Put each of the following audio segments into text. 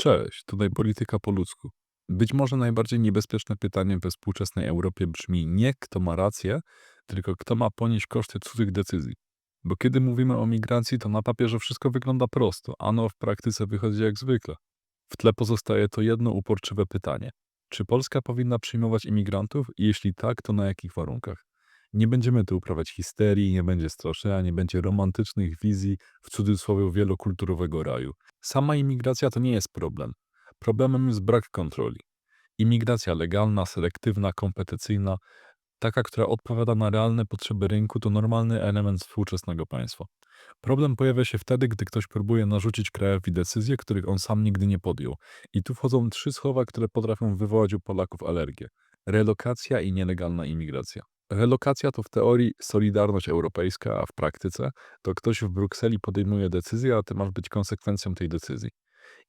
Cześć, tutaj polityka po ludzku. Być może najbardziej niebezpieczne pytanie we współczesnej Europie brzmi nie kto ma rację, tylko kto ma ponieść koszty cudzych decyzji. Bo kiedy mówimy o migracji, to na papierze wszystko wygląda prosto, a no w praktyce wychodzi jak zwykle. W tle pozostaje to jedno uporczywe pytanie. Czy Polska powinna przyjmować imigrantów? Jeśli tak, to na jakich warunkach? Nie będziemy tu uprawiać histerii, nie będzie straszenia, nie będzie romantycznych wizji w cudzysłowie wielokulturowego raju. Sama imigracja to nie jest problem. Problemem jest brak kontroli. Imigracja legalna, selektywna, kompetencyjna, taka, która odpowiada na realne potrzeby rynku, to normalny element współczesnego państwa. Problem pojawia się wtedy, gdy ktoś próbuje narzucić krajowi decyzje, których on sam nigdy nie podjął. I tu wchodzą trzy słowa, które potrafią wywołać u Polaków alergię: relokacja i nielegalna imigracja. Relokacja to w teorii solidarność europejska, a w praktyce to ktoś w Brukseli podejmuje decyzję, a ty masz być konsekwencją tej decyzji.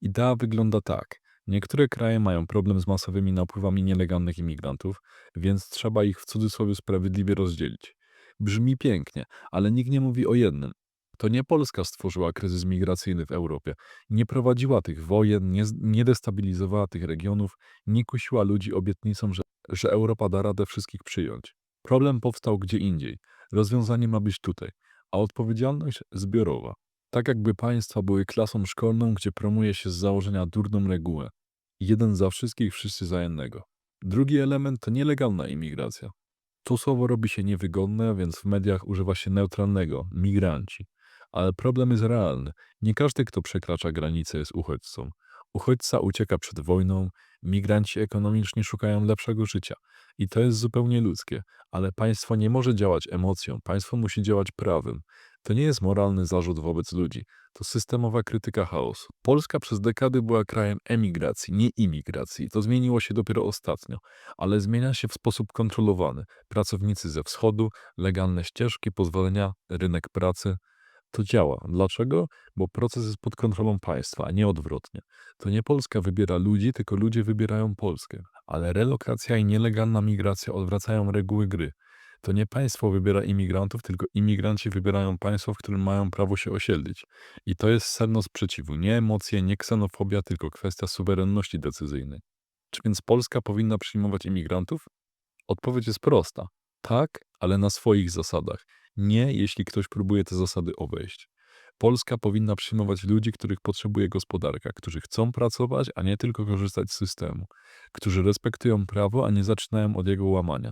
Idea wygląda tak. Niektóre kraje mają problem z masowymi napływami nielegalnych imigrantów, więc trzeba ich w cudzysłowie sprawiedliwie rozdzielić. Brzmi pięknie, ale nikt nie mówi o jednym. To nie Polska stworzyła kryzys migracyjny w Europie. Nie prowadziła tych wojen, nie, nie destabilizowała tych regionów, nie kusiła ludzi obietnicą, że, że Europa da radę wszystkich przyjąć. Problem powstał gdzie indziej. Rozwiązanie ma być tutaj, a odpowiedzialność zbiorowa. Tak jakby państwa były klasą szkolną, gdzie promuje się z założenia durną regułę. Jeden za wszystkich, wszyscy za jednego. Drugi element to nielegalna imigracja. To słowo robi się niewygodne, więc w mediach używa się neutralnego migranci. Ale problem jest realny. Nie każdy, kto przekracza granicę, jest uchodźcą. Uchodźca ucieka przed wojną, migranci ekonomiczni szukają lepszego życia. I to jest zupełnie ludzkie, ale państwo nie może działać emocją, państwo musi działać prawem. To nie jest moralny zarzut wobec ludzi, to systemowa krytyka chaosu. Polska przez dekady była krajem emigracji, nie imigracji. To zmieniło się dopiero ostatnio, ale zmienia się w sposób kontrolowany. Pracownicy ze wschodu, legalne ścieżki, pozwolenia, rynek pracy. To działa. Dlaczego? Bo proces jest pod kontrolą państwa, a nie odwrotnie. To nie Polska wybiera ludzi, tylko ludzie wybierają Polskę. Ale relokacja i nielegalna migracja odwracają reguły gry. To nie państwo wybiera imigrantów, tylko imigranci wybierają państwo, w którym mają prawo się osiedlić. I to jest sedno sprzeciwu. Nie emocje, nie ksenofobia, tylko kwestia suwerenności decyzyjnej. Czy więc Polska powinna przyjmować imigrantów? Odpowiedź jest prosta. Tak, ale na swoich zasadach. Nie, jeśli ktoś próbuje te zasady obejść. Polska powinna przyjmować ludzi, których potrzebuje gospodarka, którzy chcą pracować, a nie tylko korzystać z systemu, którzy respektują prawo, a nie zaczynają od jego łamania.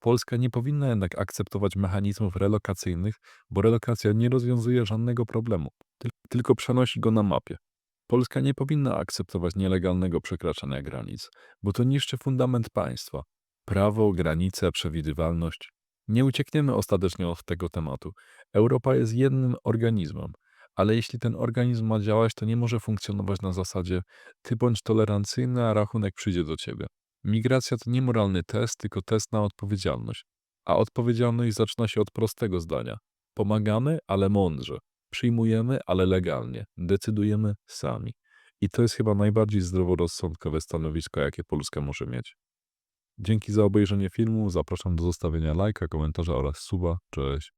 Polska nie powinna jednak akceptować mechanizmów relokacyjnych, bo relokacja nie rozwiązuje żadnego problemu, tyl- tylko przenosi go na mapie. Polska nie powinna akceptować nielegalnego przekraczania granic, bo to niszczy fundament państwa. Prawo, granice, przewidywalność. Nie uciekniemy ostatecznie od tego tematu. Europa jest jednym organizmem, ale jeśli ten organizm ma działać, to nie może funkcjonować na zasadzie ty bądź tolerancyjny, a rachunek przyjdzie do ciebie. Migracja to nie moralny test, tylko test na odpowiedzialność. A odpowiedzialność zaczyna się od prostego zdania. Pomagamy, ale mądrze. Przyjmujemy, ale legalnie. Decydujemy sami. I to jest chyba najbardziej zdroworozsądkowe stanowisko, jakie Polska może mieć. Dzięki za obejrzenie filmu. Zapraszam do zostawienia lajka, komentarza oraz suba. Cześć.